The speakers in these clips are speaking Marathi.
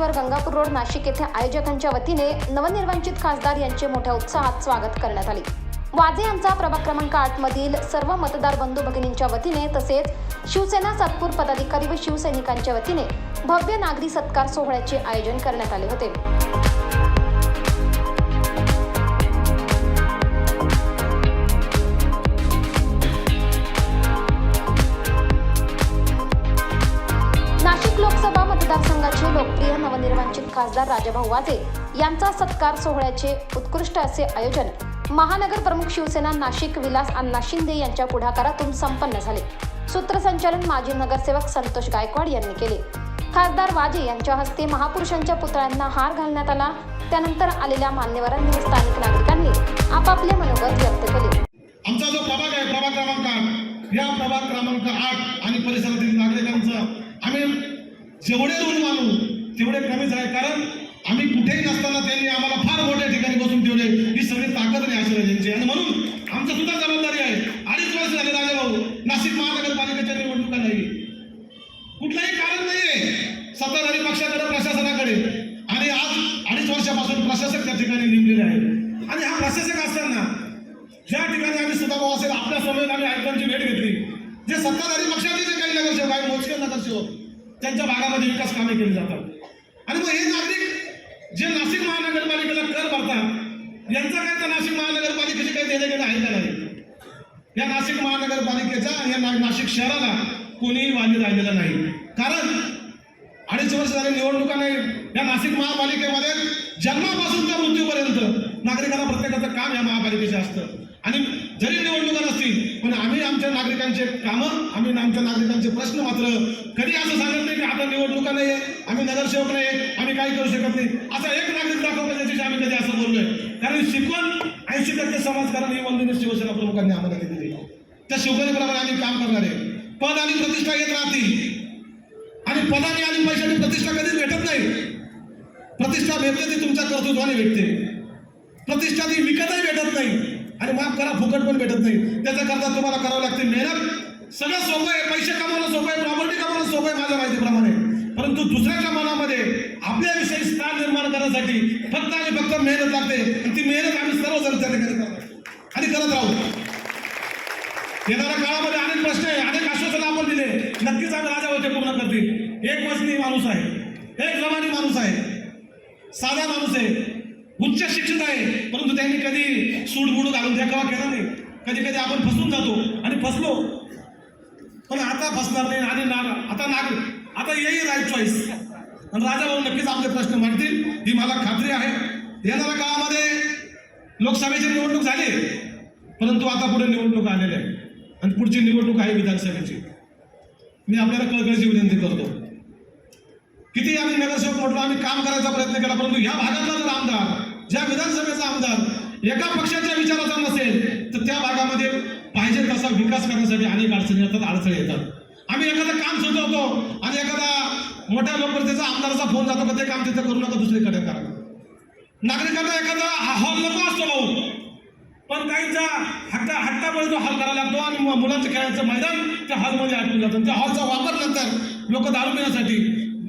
लॉन्स गंगापूर रोड नाशिक येथे आयोजकांच्या वतीने नवनिर्वाचित खासदार यांचे मोठ्या उत्साहात स्वागत करण्यात आले. वाजे यांचा प्रभाग क्रमांक आठ मधील सर्व मतदार बंधू भगिनींच्या वतीने तसेच शिवसेना सातपूर पदाधिकारी व शिवसैनिकांच्या वतीने भव्य नागरी सत्कार सोहळ्याचे आयोजन करण्यात आले होते. मतदारसंघाचे लोकप्रिय नवनिर्वाचित खासदार राजाभाऊ वाजे यांचा सत्कार सोहळ्याचे उत्कृष्ट असे आयोजन महानगर प्रमुख शिवसेना नाशिक विलास अण्णा शिंदे यांच्या पुढाकारातून संपन्न झाले. सूत्रसंचालन माजी नगरसेवक संतोष गायकवाड यांनी केले. खासदार वाजे यांच्या हस्ते महापुरुषांच्या पुतळ्यांना हार घालण्यात आला. त्यानंतर आलेल्या मान्यवरांनी स्थानिक नागरिकांनी आपापले मनोगत व्यक्त केले. आमचा जो प्रभाग आहे प्रभाग क्रमांक या प्रभाग क्रमांक आठ आणि परिसरातील नागरिकांचं जेवढे ऋण मानू तेवढे कमीच आहे कारण आम्ही कुठेही नसताना त्यांनी आम्हाला फार मोठ्या ठिकाणी बसून ठेवले. ही सगळी ताकद नाही आशीर्वादांची आणि म्हणून आमचं सुद्धा जबाबदारी आहे. अडीच वर्ष झाले राजाभाऊ नाशिक महानगरपालिकेच्या निवडणुका नाही. कुठलंही कारण नाहीये. सत्ताधारी पक्षाकडे प्रशासनाकडे. आणि आज अडीच वर्षापासून प्रशासक त्या ठिकाणी नेमलेले आहे आणि हा प्रशासक असताना ज्या ठिकाणी आम्ही सुद्धा असेल आपल्यासमोर आम्ही आयुक्तांची भेट घेतली. जे सत्ताधारी पक्षाचे जे काही नगरसेवक आहे मोजके नगरसेवक त्यांच्या भागामध्ये विकास कामे केली जातात. आणि मग हे नागरिक जे नाशिक महानगरपालिकेला कर भरतात यांचा काय तर नाशिक महानगरपालिकेचे काही देणं घेणं आहे का नाही? या नाशिक महानगरपालिकेचा या नाशिक शहराला कोणीही वाली राहिलेला नाही. कारण अडीच वर्ष झाले निवडणुका नाही. या नाशिक महापालिकेमध्ये जन्मापासून त्या मृत्यूपर्यंत नागरिकांना प्रत्येकाचं काम या महापालिकेचं असतं. आणि जरी निवडणुका नसतील पण आम्ही आमच्या नागरिकांचे कामं आम्ही आमच्या नागरिकांचे प्रश्न मात्र कधी असं सांगत नाही की आता निवडणुका नाही आहे आम्ही नगरसेवक नाही आहे, आम्ही काही करू शकत नाही. असा एक नागरिक दाखवतो त्याच्याशी आम्ही कधी असं बोललोय. कारण शिकवण ऐंशी टक्के समाजकारण ही वंदनीय शिवसेना प्रमुखांनी आम्हाला दिलेली त्या शिवसेनेप्रमाणे आम्ही काम करणार आहे. पद आणि प्रतिष्ठा येत राहतील. आणि पदाने आणि पैशाने प्रतिष्ठा कधीच भेटत नाही. प्रतिष्ठा भेटते ती तुमच्या कर्तृत्वाने भेटते. प्रतिष्ठा ती विकतही भेटत नाही. आणि माफ करा फुकट पण भेटत नाही. त्याच्याकरता तुम्हाला करावं लागते मेहनत. सगळं सोपं आहे पैसे कमावणं सोपं आहे प्रॉपर्टी कमावणं सोपं आहे माझ्या माहितीप्रमाणे. परंतु दुसऱ्याच्या मनामध्ये आपल्याविषयी स्थान निर्माण करण्यासाठी फक्त आणि फक्त मेहनत लागते. आणि ती मेहनत आम्ही सर्वजण त्या ठिकाणी करतो आणि करत राहू. येणाऱ्या काळामध्ये अनेक प्रश्न आहे अनेक आश्वासनं आपण दिले. नक्कीच आम्ही राजावरचे पूर्ण करतील. एक मजली माणूस आहे. एक जमानी माणूस आहे. साधा माणूस आहे. उच्च शिक्षित आहे. परंतु त्यांनी कधी सूडबुड घालून देखावा केला नाही. कधी कधी आपण फसून जातो आणि फसलो. पण आता फसणार नाही आणि ना आता नाग आता येईल राईट चॉईस आणि राजा भाऊ नक्कीच आपले प्रश्न मांडतील. ही मला खात्री आहे. येणाऱ्या काळामध्ये लोकसभेची निवडणूक झाली. परंतु आता पुढे निवडणूक आलेल्या आहे. आणि पुढची निवडणूक आहे विधानसभेची. मी आपल्याला कळकळीची विनंती करतो. किती आम्ही नगरसेवक म्हटलो आम्ही काम करायचा प्रयत्न केला परंतु ह्या भागातला जर आमदार ज्या विधानसभेचा आमदार एका पक्षाच्या विचाराचा नसेल तर त्या भागामध्ये पाहिजे तसा विकास करण्यासाठी अनेक अडचणी येतात अडचणी येतात. आम्ही एखादं काम सुचवतो आणि एखादा मोठ्या लोकप्रतिनिधीचा आमदाराचा फोन जातो पण ते काम तिथं करू नका दुसरीकडे करा. नागरिकांना एखादा हॉल नको असतो भाऊ पण काहींचा हट्टा हट्टामुळे जो हॉल करायला लागतो आणि मुलांचं खेळायचं मैदान त्या हॉलमध्ये आटून जातं. त्या हॉलचा वापर नंतर लोक दारू पिण्यासाठी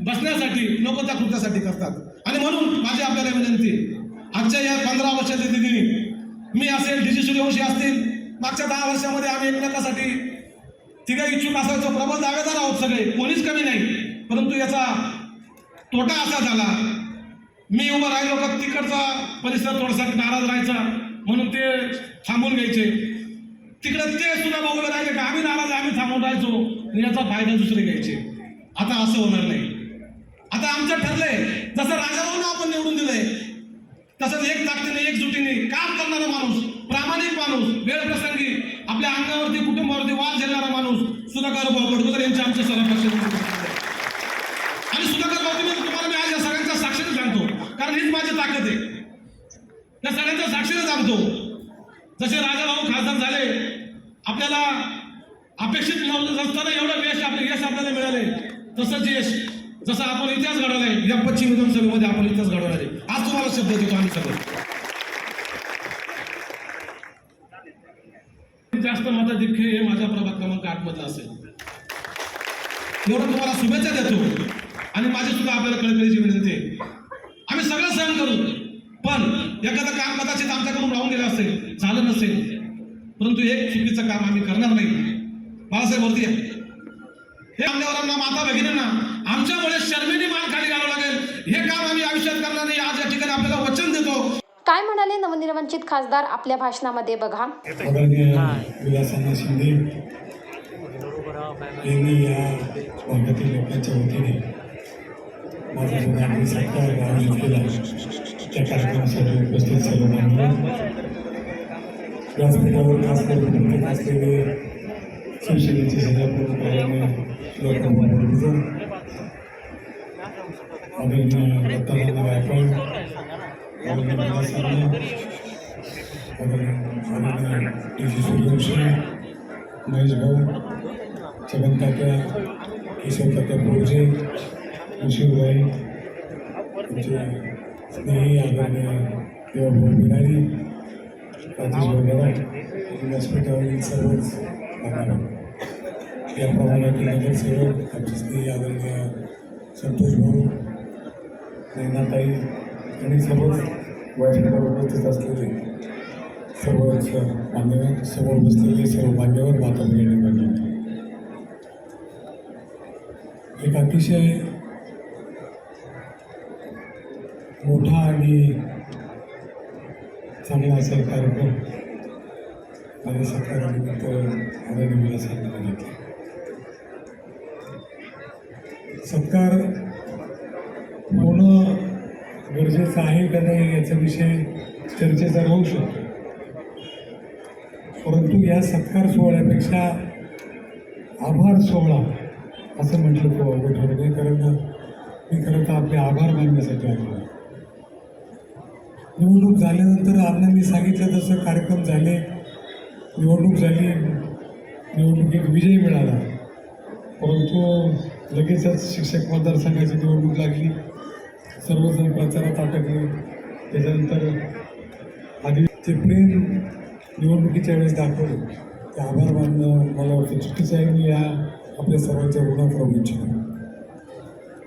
बसण्यासाठी लोक त्या कृत्यासाठी करतात. आणि म्हणून माझी आपल्याला विनंती आमच्या या पंधरा वर्षाच्या दिदी मी असेल डीजी सूर्यवंशी असतील मागच्या दहा वर्षामध्ये आम्ही एकमेकासाठी तिघा इच्छुक असायचो. प्रबल दावेदार आहोत सगळे. कोणीच कमी नाही. परंतु याचा तोटा असा झाला. मी उभं राहिलो का तिकडचा परिसर थोडासा नाराज राहायचा. म्हणून ते थांबून घ्यायचे. तिकडे ते सुद्धा बघून राहिले का आम्ही नाराज आहे, आम्ही थांबून राहायचो. आणि याचा फायदा दुसरे घ्यायचे. आता असं होणार नाही. आता आमचं ठरलंय. जसं राजाभाऊनं आपण निवडून दिलंय तसंच एक ताकदीने एकजुटीने काम करणारा माणूस प्रामाणिक माणूस वेळ प्रसंगी आपल्या अंगावरती कुटुंबावरती वाद झेलणारा माणूस सुधाकर भाऊ बडगुजर यांचे आमचे सर्व आणि सुधाकर भाऊ तुम्हाला मी आज या सगळ्यांच्या साक्षीने सांगतो. कारण हीच माझी ताकद आहे. त्या सगळ्यांचा साक्षीने सांगतो. जसे राजाभाऊ खासदार झाले आपल्याला अपेक्षित नव्हतं नसताना एवढं यश आपले यश आपल्याला मिळाले तसंच यश जसं आपण इतिहास घडवलाय या पश्चिम विधानसभेमध्ये आपण इतिहास घडवणार आहे. आज तुम्हाला शब्द देतो आम्ही सगळं. जास्त मताधिक्य हे माझ्या प्रभाग क्रमांक आठ मधला असेल. एवढं तुम्हाला शुभेच्छा देतो. आणि माझी सुद्धा आपल्याला कळकळीची विनंती आहे आम्ही सगळं सहन करू. पण एखादं काम कदाचित आमच्याकडून राहून गेलं असेल झालं नसेल परंतु एक चुकीचं काम आम्ही करणार नाही. बाळासाहेब वरती हे आमच्यावरांना माता भगिनींना आमच्यामुळे शर्मेने मान खाली घालावं लागेल. हे काम आम्ही आयुष्यात करणार नाही. आज या ठिकाणी आपल्याला वचन देतो. काय म्हणाले नवनिर्वाचित खासदार आपल्या भाषणामध्ये बघा. आदरणीय विलासअण्णा शिंदे. यांनी या भागातील लोकांच्या वतीने माझा जो नागरी सत्कार आयोजित केला त्या कार्यक्रमासाठी उपस्थित सर्व मान्यवर व्यासपीठावर खास करून उपस्थित असलेले शिवसेनेचे आदरणीय डॉक्टर मुरलीधर आदरणीय दत्तानंद गायकवाड आदरणीय डी जी सूर्यवंशी महेश भाऊ छगन तात्या केशव तात्या बोरजे मुशीरबाई आमचे स्नेही आदरणीय देवाभाऊ बिरारी राजेश गडाट व्यासपीठावरील सर्वच मान्यवर या प्रमाणातील नगरसेवक आमचे स्नेही आदरणीय संतोष भाऊ नैनाताई आणि सर्वच व्यासपीठावर उपस्थित असलेले सर्वच मान्यवर समोर बसलेले सर्व मान्यवर माता भगिनी मान्यवर एक अतिशय मोठा आणि चांगला असा कार्यक्रम माझ्या सत्कारानिमित्त आदरणीय विलासांनी घेतला. सत्कार गरजेचं आहे का नाही याचा विषय चर्चेचा राहू शकतो परंतु या सत्कार सोहळ्यापेक्षा आभार सोहळा असं म्हटलं तो अवघड ठरत नाही कारण मी खरं तर आपले आभार मानण्यासाठी आलो आहे. निवडणूक झाल्यानंतर अण्णांनी सांगितलं तसं कार्यक्रम झाले निवडणूक झाली निवडणुकीत विजय मिळाला. परंतु लगेचच शिक्षक मतदारसंघाची निवडणूक लागली. सर्वजण प्रचारात अटकले त्याच्यानंतर आधी ते प्रेम निवडणुकीच्या वेळेस दाखवलं. ते आभार मानणं मला वाटतं. चुकीचं आहे मी या आपल्या सर्वांच्या ऋणात राहू इच्छितो.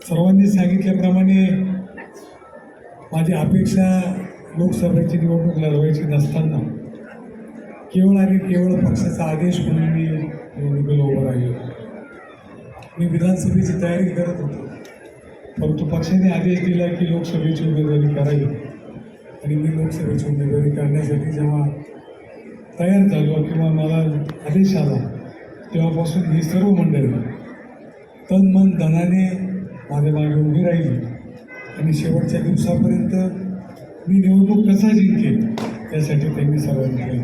सर्वांनी सांगितल्याप्रमाणे माझी अपेक्षा लोकसभेची निवडणूक लढवायची नसताना केवळ आणि केवळ पक्षाचा आदेश म्हणून मी निवडणुकीला उभं राहिलो. मी विधानसभेची तयारी करत होतो. परंतु पक्षाने आदेश दिला की लोकसभेची उमेदवारी करावी. आणि मी लोकसभेची उमेदवारी करण्यासाठी जेव्हा तयार झालो किंवा मला आदेश आला तेव्हापासून ही सर्व मंडळी तन मन धनाने माझ्या मागे उभी राहिली. आणि शेवटच्या दिवसापर्यंत मी निवडणूक कसा जिंकेन त्यासाठी त्यांनी सर्वांनी केलं.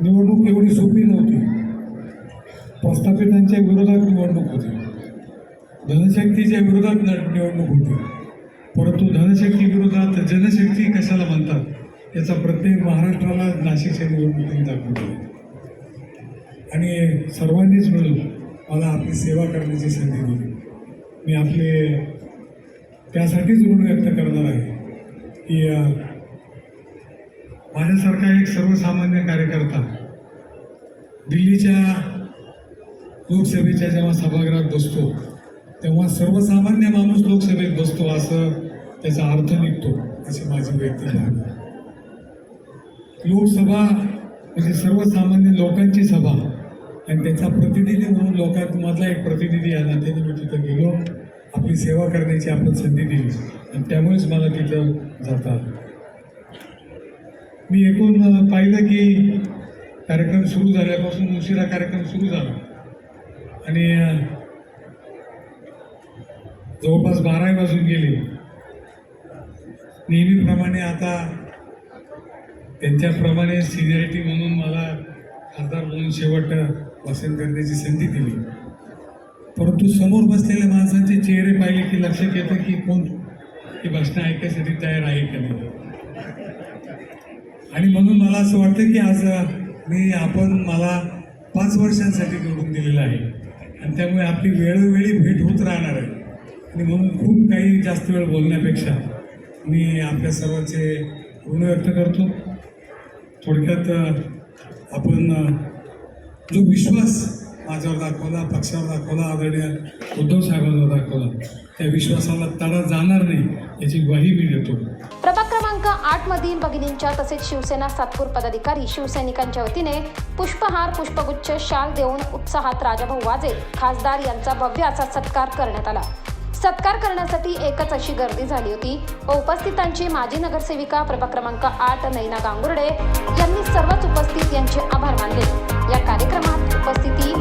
निवडणूक एवढी सोपी नव्हती. प्रस्थापितांच्या विरोधात निवडणूक होती. धनशक्तीच्या विरोधात निवडणूक होती. परंतु धनशक्ती विरोधात जनशक्ती कशाला म्हणतात याचा प्रत्येक महाराष्ट्राला नाशिकच्या निवडणुकीत दाखवतो आणि सर्वांनीच मिळून मला आपली सेवा करण्याची संधी दिली. मी आपले त्यासाठीच ऋण व्यक्त करणार आहे. की माझ्यासारखा एक सर्वसामान्य कार्यकर्ता दिल्लीच्या लोकसभेच्या जेव्हा सभागृहात बसतो तेव्हा सर्वसामान्य माणूस लोकसभेत बसतो असं त्याचा अर्थ निघतो अशी माझी व्यक्ती लोकसभा म्हणजे सर्वसामान्य लोकांची सभा. आणि त्याचा प्रतिनिधी म्हणून लोकांमधला एक प्रतिनिधी या नात्याने मी तिथं गेलो. आपली सेवा करण्याची आपण संधी दिली. आणि त्यामुळेच मला तिथं जाता मी एकूण पाहिलं की कार्यक्रम सुरू झाल्यापासून उशिरा कार्यक्रम सुरू झाला. आणि जवळपास बाराही वाजून गेले. नेहमीप्रमाणे आता त्यांच्याप्रमाणे सिनियरिटी म्हणून मला खासदार म्हणून शेवट भाषण करण्याची संधी दिली. परंतु समोर बसलेल्या माणसांचे चेहरे पाहिले की लक्षात येतं की कोण ती भाषणं ऐकण्यासाठी तयार आहे का नाही. आणि म्हणून मला असं वाटतं की आज मी आपण मला पाच वर्षांसाठी निवडून दिलेलं आहे. आणि त्यामुळे आपली वेळोवेळी भेट होत राहणार आहे. आणि म्हणून खूप काही जास्त वेळ बोलण्यापेक्षा मी आपल्या सर्वांचे ऋण व्यक्त करतो. थोडक्यात आपण जो विश्वास माझ्यावर दाखवला पक्षावर दाखवला आदरणीय उद्धव साहेबांवर दाखवला त्या विश्वासाला तडा जाणार नाही याची ग्वाही मी देतो. प्रभाग क्रमांक आठ मधील भगिनींच्या तसेच शिवसेना सातपूर पदाधिकारी शिवसैनिकांच्या वतीने पुष्पहार पुष्पगुच्छ शाल देऊन उत्साहात राजाभाऊ वाजे खासदार यांचा भव्य असा सत्कार करण्यात आला. सत्कार करण्यासाठी एकच अशी गर्दी झाली होती. व उपस्थितांची माजी नगरसेविका प्रभाग क्रमांक आठ नैना गांगुर्डे यांनी सर्वच उपस्थित यांचे आभार मानले. या कार्यक्रमात उपस्थिती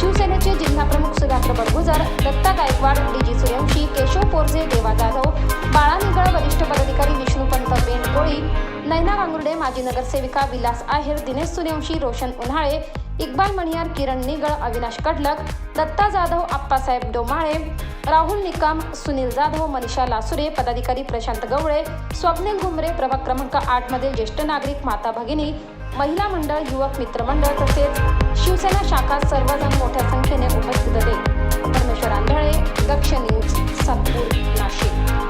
शिवसेनेचे जिल्हाप्रमुख सुधाकर बडगुजर दत्ता गायकवाड डीजी सूर्यवंशी केशव पोरजे देवा जाधव बाळा निगळ वरिष्ठ पदाधिकारी विष्णुपंत बेनकोळी नैना गांगुर्डे माजी नगरसेविका विलास आहेर दिनेश सूर्यवंशी रोशन उन्हाळे इक्बाल मणियार किरण निगळ अविनाश कडलक दत्ता जाधव आप्पासाहेब डोमाळे राहुल निकम सुनील जाधव मनीषा लासुरे पदाधिकारी प्रशांत गवळे स्वप्नील घुमरे प्रभाग क्रमांक आठ मधील ज्येष्ठ नागरिक माता भगिनी महिला मंडळ युवक मित्रमंडळ तसेच शिवसेना शाखा सर्वजण मोठ्या संख्येने उपस्थित होते. परमेश्वर आंधळे दक्ष न्यूज सातपूर नाशिक.